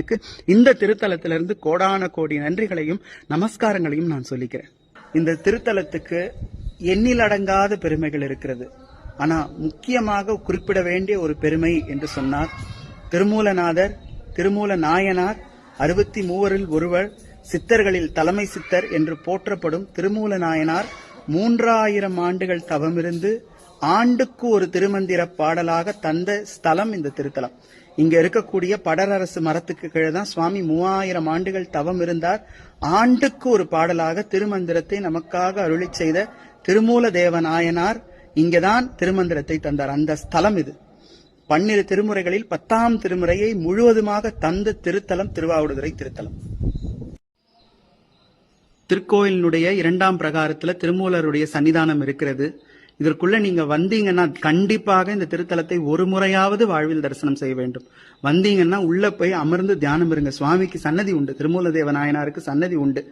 இதுக்கு இந்த திருத்தலத்திலிருந்து கோடான கோடி நன்றிகளையும் நமஸ்காரங்களையும் நான் சொல்லிக்கிறேன். இந்த திருத்தலத்துக்கு எண்ணிலடங்காத பெருமைகள் இருக்கிறது. ஆனா முக்கியமாக குறிப்பிட வேண்டிய ஒரு பெருமை என்று சொன்னார் திருமூலநாதர் திருமூல நாயனார் அறுபத்தி மூவரில் ஒருவர் சித்தர்களில் தலைமை சித்தர் என்று போற்றப்படும் திருமூல நாயனார் மூன்றாயிரம் ஆண்டுகள் தவமிருந்து ஆண்டுக்கு ஒரு திருமந்திர பாடலாக தந்த ஸ்தலம் இந்த திருத்தலம். இங்க இருக்கக்கூடிய படரரசு மரத்துக்கு கீழே தான் சுவாமி மூவாயிரம் ஆண்டுகள் தவம் இருந்தார். ஆண்டுக்கு ஒரு பாடலாக திருமந்திரத்தை நமக்காக அருளி செய்த திருமூல தேவநாயனார் இங்கதான் திருமந்திரத்தை தந்தார். அந்த ஸ்தலம் இது. பன்னிரு திருமுறைகளில் பத்தாம் திருமுறையை முழுவதுமாக தந்த திருத்தலம் திருவாவடுதுறை திருத்தலம். திருக்கோயிலினுடைய இரண்டாம் பிரகாரத்துல திருமூலருடைய சன்னிதானம் இருக்கிறது. இதற்குள்ள நீங்க வந்தீங்கன்னா கண்டிப்பாக இந்த திருத்தலத்தை ஒரு முறையாவது வாழ்வில் தரிசனம் செய்ய வேண்டும். வந்தீங்கன்னா உள்ள போய் அமர்ந்து தியானம் இருங்க சுவாமிக்கு சன்னதி உண்டு. திருமூல தேவ நாயனாருக்கு சன்னதி உண்டு.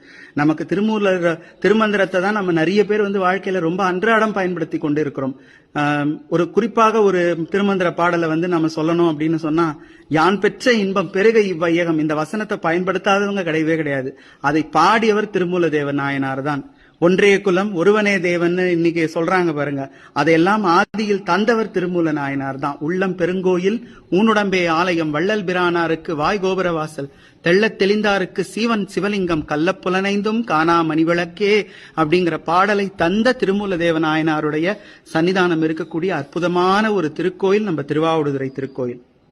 நமக்கு திருமூலர் திருமந்திரத்தை தான் நம்ம நிறைய பேர் வந்து வாழ்க்கையில ரொம்ப அன்றாடம் பயன்படுத்தி கொண்டு இருக்கிறோம் ஒரு குறிப்பாக ஒரு திருமந்திர பாடலை வந்து நம்ம சொல்லணும் அப்படின்னு சொன்னா யான் பெற்ற இன்பம் பெருக இவ்வையகம். இந்த வசனத்தை பயன்படுத்தாதவங்க கிடையவே கிடையாது. அதை பாடியவர் திருமூல தேவ நாயனார் தான். ஒன்றே குலம் ஒருவனே தேவன்னு இன்னைக்கு சொல்றாங்க பாருங்க. அதையெல்லாம் ஆதியில் தந்தவர் திருமூல நாயனார் தான். உள்ளம் பெருங்கோயில் ஊனுடம்பே ஆலயம் வள்ளல் பிரானாருக்கு வாய் கோபுர வாசல் தெள்ளத் தெளிந்தாருக்கு சீவன் சிவலிங்கம் கள்ளப்புலனைந்தும் காணா மணிவிளக்கே அப்படிங்கிற பாடலை தந்த திருமூல தேவ நாயனாருடைய சன்னிதானம் இருக்கக்கூடிய அற்புதமான ஒரு திருக்கோயில் நம்ம திருவாவடுதுறை திருக்கோயில்.